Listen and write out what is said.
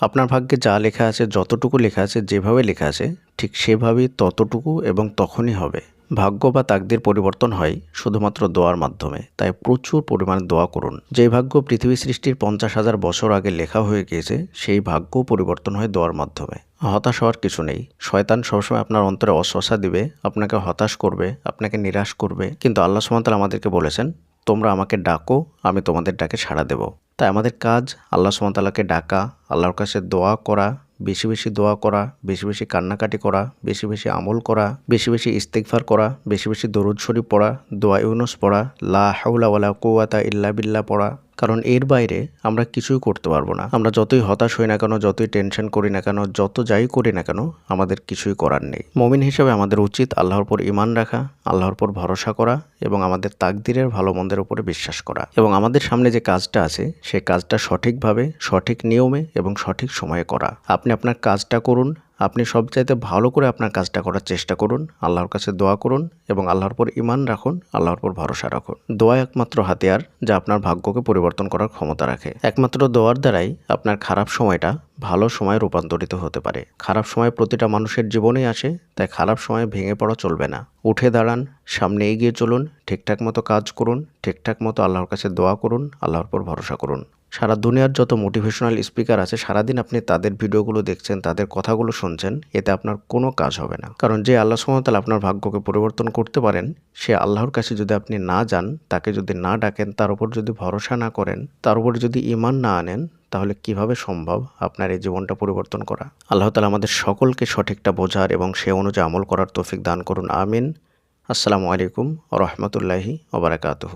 আপনার ভাগ্যে যা লেখা আছে, যতটুকু লেখা আছে, যেভাবে লেখা আছে, ঠিক সেভাবেই ততটুকু এবং তখনই হবে। ভাগ্য বা তাকদের পরিবর্তন হয় শুধুমাত্র দোয়ার মাধ্যমে। তাই প্রচুর পরিমাণে দোয়া করুন। যে ভাগ্য পৃথিবী সৃষ্টির পঞ্চাশ হাজার বছর আগে লেখা হয়ে গিয়েছে, সেই ভাগ্য পরিবর্তন হয় দোয়ার মাধ্যমে। হতাশ হওয়ার কিছু নেই। শয়তান সবসময় আপনার অন্তরে অশ্বাসা দিবে, আপনাকে হতাশ করবে, আপনাকে নিরাশ করবে। কিন্তু আল্লাহ সুমতাল আমাদেরকে বলেছেন, তোমরা আমাকে ডাকো, আমি তোমাদের ডাকে সাড়া দেব। তাই আমাদের কাজ আল্লাহ সুমতালাকে ডাকা, আল্লাহর কাছে দোয়া করা, বেশি বেশি দোয়া করা, বেশি বেশি কান্নাকাটি করা, বেশি বেশি আমল করা, বেশি বেশি ইস্তেকফার করা, বেশি বেশি দরুদ শরীফ পড়া, দোয়া ইউনুস পড়া, লা কুয়াতা ইল্লা বিল্লা পড়া কারণ এর বাইরে আমরা কিছুই করতে পারব না। আমরা যতই হতাশ হই না কেন, যতই টেনশন করি না কেন, যত যাই করি না কেন, আমাদের কিছুই করার নেই। মমিন হিসেবে আমাদের উচিত আল্লাহর উপর ইমান রাখা, আল্লাহর উপর ভরসা করা এবং আমাদের তাকদিরের ভালো মন্দের উপরে বিশ্বাস করা। এবং আমাদের সামনে যে কাজটা আছে সেই কাজটা সঠিকভাবে, সঠিক নিয়মে এবং সঠিক সময়ে করা। আপনি আপনার কাজটা করুন আপনি সবচাইতে ভালো করে আপনার কাজটা করার চেষ্টা করুন, আল্লাহর কাছে দোয়া করুন এবং আল্লাহর পর ইমান রাখুন, আল্লাহর পর ভরসা রাখুন। দোয়া একমাত্র হাতিয়ার যা আপনার ভাগ্যকে পরিবর্তন করার ক্ষমতা রাখে। একমাত্র দোয়ার দ্বারাই আপনার খারাপ সময়টা ভালো সময়ে রূপান্তরিত হতে পারে। খারাপ সময় প্রতিটা মানুষের জীবনেই আসে, তাই খারাপ সময়ে ভেঙে পড়া চলবে না। উঠে দাঁড়ান, সামনে এগিয়ে চলুন, ঠিকঠাক মতো কাজ করুন, ঠিকঠাক মতো আল্লাহর কাছে দোয়া করুন, আল্লাহর পর ভরসা করুন। সারা দুনিয়ার যত মোটিভেশনাল স্পিকার আছে, সারাদিন আপনি তাদের ভিডিওগুলো দেখছেন, তাদের কথাগুলো শুনছেন, এতে আপনার কোনো কাজ হবে না। কারণ যে আল্লাহ সুমতাল আপনার ভাগ্যকে পরিবর্তন করতে পারেন, সে আল্লাহর কাছে যদি আপনি না যান, তাকে যদি না ডাকেন, তার উপর যদি ভরসা না করেন, তার উপর যদি ইমান না আনেন, তাহলে কীভাবে সম্ভব আপনার এই জীবনটা পরিবর্তন করা? আল্লাহ তালা আমাদের সকলকে সঠিকটা বোঝার এবং সে অনুযায়ী আমল করার তৌফিক দান করুন, আমিন। আসসালামু আলাইকুম রহমতুল্লাহি ওবরাকাতুহ